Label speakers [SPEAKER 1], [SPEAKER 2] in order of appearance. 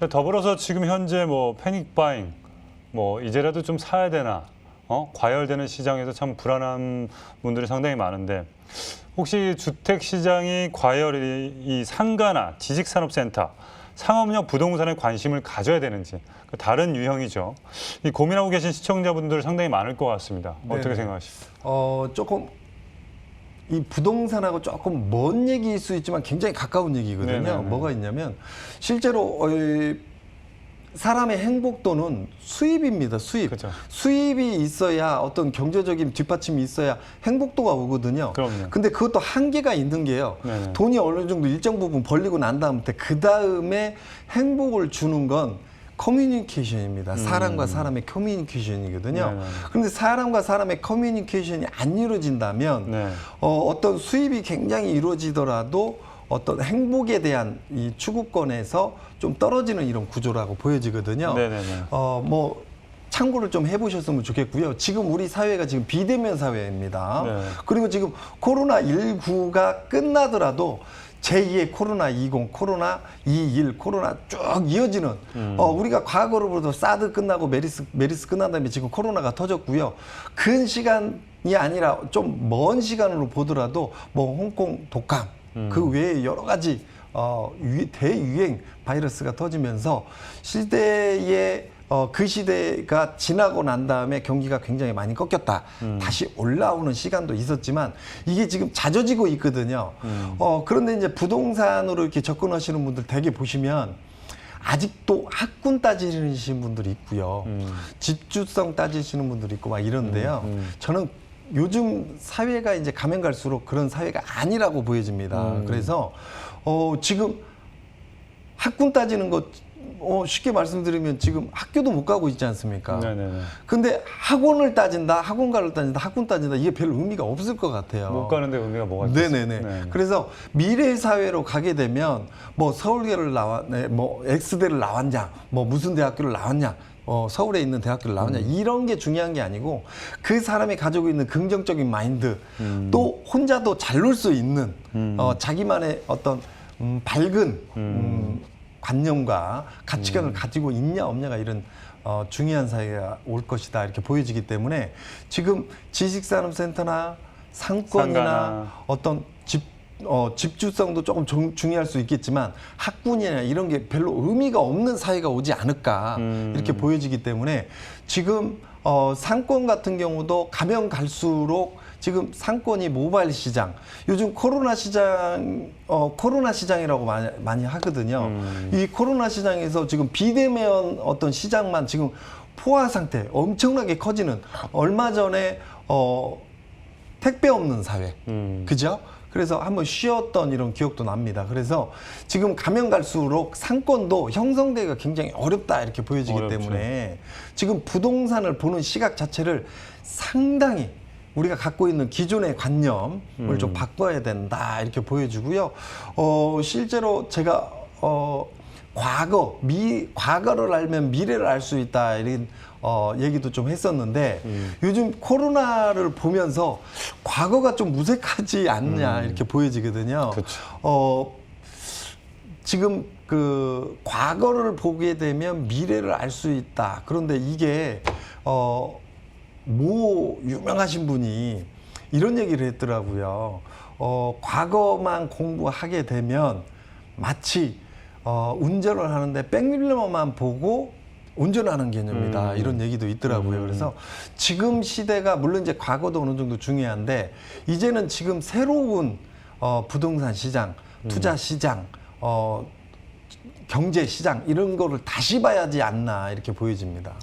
[SPEAKER 1] 자, 더불어서 지금 현재 뭐 패닉 바잉 뭐 이제라도 좀 사야 되나 어? 과열되는 시장에서 참 불안한 분들이 상당히 많은데 혹시 주택 시장이 과열이 이 상가나 지식산업센터 상업용 부동산에 관심을 가져야 되는지 그 다른 유형이죠. 이 고민하고 계신 시청자분들 상당히 많을 것 같습니다. 어떻게
[SPEAKER 2] 네네.
[SPEAKER 1] 생각하십니까?
[SPEAKER 2] 어, 조금 이 부동산하고 조금 먼 얘기일 수 있지만 굉장히 가까운 얘기거든요.
[SPEAKER 1] 네네네.
[SPEAKER 2] 뭐가 있냐면 실제로 어, 이 사람의 행복도는 수입입니다. 수입.
[SPEAKER 1] 그죠.
[SPEAKER 2] 수입이 있어야 어떤 경제적인 뒷받침이 있어야 행복도가 오거든요.
[SPEAKER 1] 그럼요.
[SPEAKER 2] 근데 그것도 한계가 있는 게요.
[SPEAKER 1] 네네.
[SPEAKER 2] 돈이 어느 정도 일정 부분 벌리고 난 다음에 그 다음에 행복을 주는 건 커뮤니케이션입니다. 사람과 사람의 커뮤니케이션이거든요.
[SPEAKER 1] 음. 네네.
[SPEAKER 2] 그런데 사람과 사람의 커뮤니케이션이 안 이루어진다면
[SPEAKER 1] 네.
[SPEAKER 2] 어, 어떤 수입이 굉장히 이루어지더라도 어떤 행복에 대한 이 추구권에서 좀 떨어지는 이런 구조라고 보여지거든요.
[SPEAKER 1] 네네네.
[SPEAKER 2] 어, 뭐 참고를 좀 해보셨으면 좋겠고요. 지금 우리 사회가 지금 비대면 사회입니다.
[SPEAKER 1] 네.
[SPEAKER 2] 그리고 지금 코로나 19가 끝나더라도 제2의 코로나 20, 코로나 21, 코로나 쭉 이어지는
[SPEAKER 1] 음.
[SPEAKER 2] 어, 우리가 과거로부터 사드 끝나고 메리스 메리스 끝난 다음에 지금 코로나가 터졌고요. 근 시간이 아니라 좀 먼 시간으로 보더라도 뭐 홍콩 독감
[SPEAKER 1] 음.
[SPEAKER 2] 그 외에 여러 가지 어, 유- 대유행 바이러스가 터지면서 시대의 어, 그 시대가 지나고 난 다음에 경기가 굉장히 많이 꺾였다. 다시 올라오는 시간도 있었지만 이게 지금 잦아지고 있거든요. 어, 그런데 이제 부동산으로 이렇게 접근하시는 분들 대개 보시면 아직도 학군 따지시는 분들이 있고요. 집주성 따지시는 분들이 있고 막 이런데요. 저는 요즘 사회가 이제 가면 갈수록 그런 사회가 아니라고 보여집니다. 그래서 어, 지금 학군 따지는 것 어, 쉽게 말씀드리면 지금 학교도 못 가고 있지 않습니까?
[SPEAKER 1] 네네네.
[SPEAKER 2] 근데 학원을 따진다, 학원가를 따진다, 학군 따진다 이게 별 의미가 없을 것 같아요.
[SPEAKER 1] 못 가는데 의미가 뭐가 있겠어요?
[SPEAKER 2] 네네 네.
[SPEAKER 1] 네.
[SPEAKER 2] 그래서 미래 사회로 가게 되면 뭐 서울대를 나왔, 네, 뭐 X대를 나왔냐, 뭐 무슨 대학교를 나왔냐. 어, 서울에 있는 대학교를 나왔냐
[SPEAKER 1] 음.
[SPEAKER 2] 이런 게 중요한 게 아니고 그 사람이 가지고 있는 긍정적인 마인드
[SPEAKER 1] 음.
[SPEAKER 2] 또 혼자도 잘 놀 수 있는 어, 자기만의 어떤 음, 밝은 음, 관념과 가치관을 가지고 있냐 없냐가 이런 어, 중요한 사회가 올 것이다 이렇게 보여지기 때문에 지금 지식산업센터나 상권이나
[SPEAKER 1] 상가나.
[SPEAKER 2] 어떤 집, 어, 집주성도 조금 중, 중요할 수 있겠지만 학군이나 이런 게 별로 의미가 없는 사회가 오지 않을까
[SPEAKER 1] 음.
[SPEAKER 2] 이렇게 보여지기 때문에 지금 어, 상권 같은 경우도 가면 갈수록 지금 상권이 모바일 시장 요즘 코로나 시장 어, 코로나 시장이라고 많이, 많이 하거든요.
[SPEAKER 1] 음.
[SPEAKER 2] 이 코로나 시장에서 지금 비대면 어떤 시장만 지금 포화 상태 엄청나게 커지는 얼마 전에 어, 택배 없는 사회.
[SPEAKER 1] 음.
[SPEAKER 2] 그죠? 그래서 한번 쉬었던 이런 기억도 납니다. 그래서 지금 가면 갈수록 상권도 형성되기가 굉장히 어렵다 이렇게 보여지기
[SPEAKER 1] 어렵죠.
[SPEAKER 2] 때문에 지금 부동산을 보는 시각 자체를 상당히 우리가 갖고 있는 기존의 관념을
[SPEAKER 1] 음.
[SPEAKER 2] 좀 바꿔야 된다 이렇게 보여지고요. 어, 실제로 제가 어, 과거 미 과거를 알면 미래를 알 수 있다 이런 어, 얘기도 좀 했었는데
[SPEAKER 1] 음.
[SPEAKER 2] 요즘 코로나를 보면서 과거가 좀 무색하지 않냐 이렇게 보여지거든요.
[SPEAKER 1] 음. 그쵸.
[SPEAKER 2] 어, 지금 그 과거를 보게 되면 미래를 알 수 있다. 그런데 이게 어, 모 유명하신 분이 이런 얘기를 했더라고요. 어, 과거만 공부하게 되면 마치 어, 운전을 하는데 백밀러만 보고 운전하는 개념이다
[SPEAKER 1] 음.
[SPEAKER 2] 이런 얘기도 있더라고요. 그래서 지금 시대가 물론 이제 과거도 어느 정도 중요한데 이제는 지금 새로운 어, 부동산 시장, 투자 시장, 어, 경제 시장 이런 거를 다시 봐야지 않나 이렇게 보여집니다.